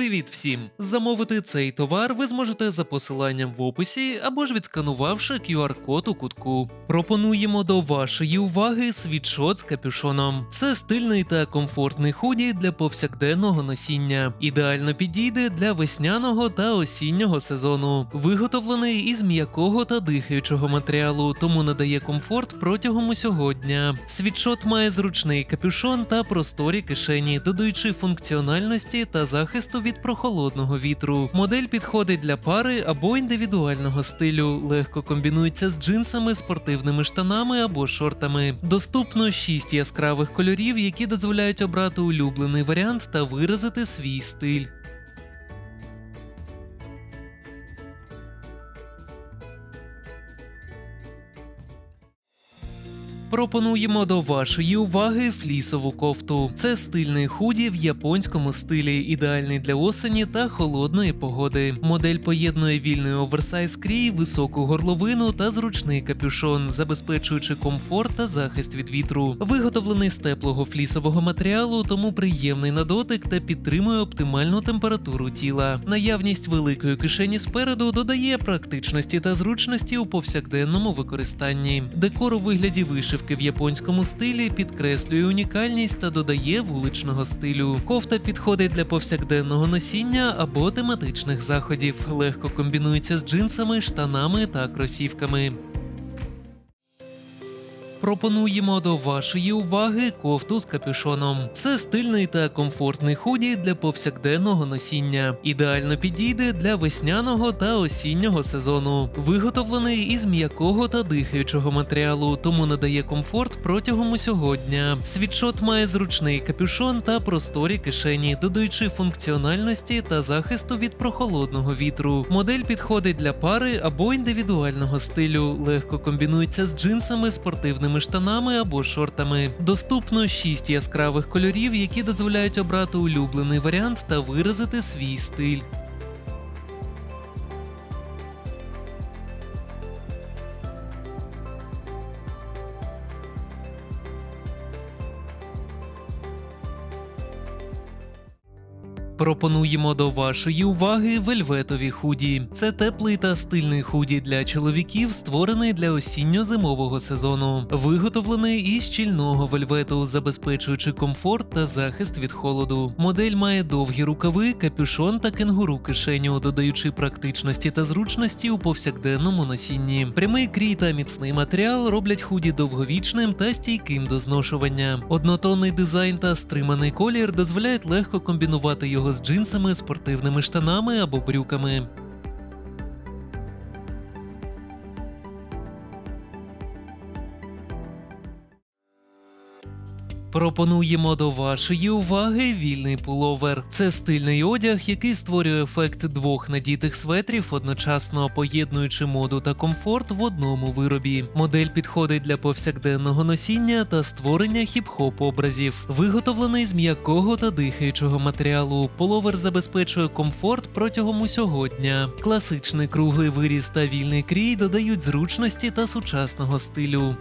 Привіт всім! Замовити цей товар ви зможете за посиланням в описі або ж відсканувавши QR-код у кутку. Пропонуємо до вашої уваги світшот з капюшоном. Це стильний та комфортний худі для повсякденного носіння. Ідеально підійде для весняного та осіннього сезону. Виготовлений із м'якого та дихаючого матеріалу, тому надає комфорт протягом усього дня. Світшот має зручний капюшон та просторі кишені, додаючи функціональності та захисту від прохолодного вітру. Модель підходить для пари або індивідуального стилю, легко комбінується з джинсами, спортивними штанами або шортами. Доступно 6 яскравих кольорів, які дозволяють обрати улюблений варіант та виразити свій стиль. Пропонуємо до вашої уваги флісову кофту. Це стильний худі в японському стилі, ідеальний для осені та холодної погоди. Модель поєднує вільний оверсайз крій, високу горловину та зручний капюшон, забезпечуючи комфорт та захист від вітру. Виготовлений з теплого флісового матеріалу, тому приємний на дотик та підтримує оптимальну температуру тіла. Наявність великої кишені спереду додає практичності та зручності у повсякденному використанні. Декор у вигляді вишивки в японському стилі підкреслює унікальність та додає вуличного стилю. Кофта підходить для повсякденного носіння або тематичних заходів, легко комбінується з джинсами, штанами та кросівками. Пропонуємо до вашої уваги кофту з капюшоном. Це стильний та комфортний худі для повсякденного носіння. Ідеально підійде для весняного та осіннього сезону. Виготовлений із м'якого та дихаючого матеріалу, тому надає комфорт протягом усього дня. Світшот має зручний капюшон та просторі кишені, додаючи функціональності та захисту від прохолодного вітру. Модель підходить для пари або індивідуального стилю, легко комбінується з джинсами, спортивними штанами або шортами. Доступно 6 яскравих кольорів, які дозволяють обрати улюблений варіант та виразити свій стиль. Пропонуємо до вашої уваги вельветові худі. Це теплий та стильний худі для чоловіків, створений для осінньо-зимового сезону. Виготовлений із щільного вельвету, забезпечуючи комфорт та захист від холоду. Модель має довгі рукави, капюшон та кенгуру кишеню, додаючи практичності та зручності у повсякденному носінні. Прямий крій та міцний матеріал роблять худі довговічним та стійким до зношування. Однотонний дизайн та стриманий колір дозволяють легко комбінувати його з джинсами, спортивними штанами або брюками. Пропонуємо до вашої уваги вільний пуловер. Це стильний одяг, який створює ефект двох надітих светрів, одночасно поєднуючи моду та комфорт в одному виробі. Модель підходить для повсякденного носіння та створення хіп-хоп образів. Виготовлений з м'якого та дихаючого матеріалу. Пуловер забезпечує комфорт протягом усього дня. Класичний круглий виріз та вільний крій додають зручності та сучасного стилю.